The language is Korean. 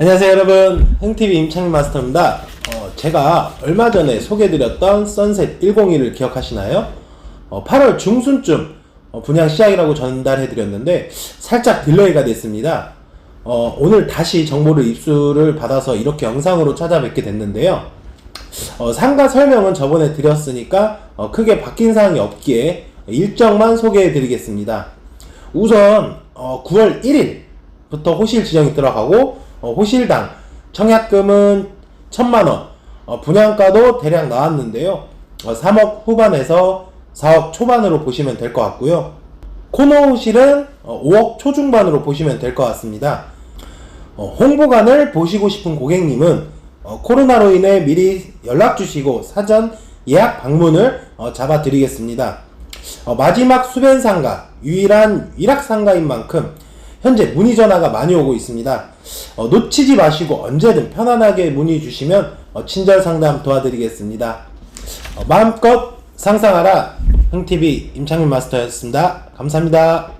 안녕하세요 여러분 흥TV 임창민 마스터입니다 어, 제가 얼마 전에 소개해드렸던 선셋 101을 기억하시나요? 어, 8월 중순쯤 어, 분양 시작이라고 전달해드렸는데 살짝 딜레이가 됐습니다 어, 오늘 다시 정보를 입수를 받아서 이렇게 영상으로 찾아뵙게 됐는데요 어, 상가 설명은 저번에 드렸으니까 어, 크게 바뀐 사항이 없기에 일정만 소개해 드리겠습니다. 우선 어, 9월 1일부터 호실 지정이 들어가고 어, 호실당 청약금은 1000만원 어, 분양가도 대략 나왔는데요. 어, 3억 후반에서 4억 초반으로 보시면 될 것 같고요. 코너 호실은 어, 5억 초중반으로 보시면 될 것 같습니다. 어, 홍보관을 보시고 싶은 고객님은 어, 코로나로 인해 미리 연락 주시고 사전 예약 방문을 어, 잡아 드리겠습니다. 어, 마지막 수변 상가 유일한 위락 상가인 만큼 현재 문의 전화가 많이 오고 있습니다. 어, 놓치지 마시고 언제든 편안하게 문의 주시면 어, 친절 상담 도와드리겠습니다. 어, 마음껏 상상하라 흥TV 임창민 마스터였습니다. 감사합니다.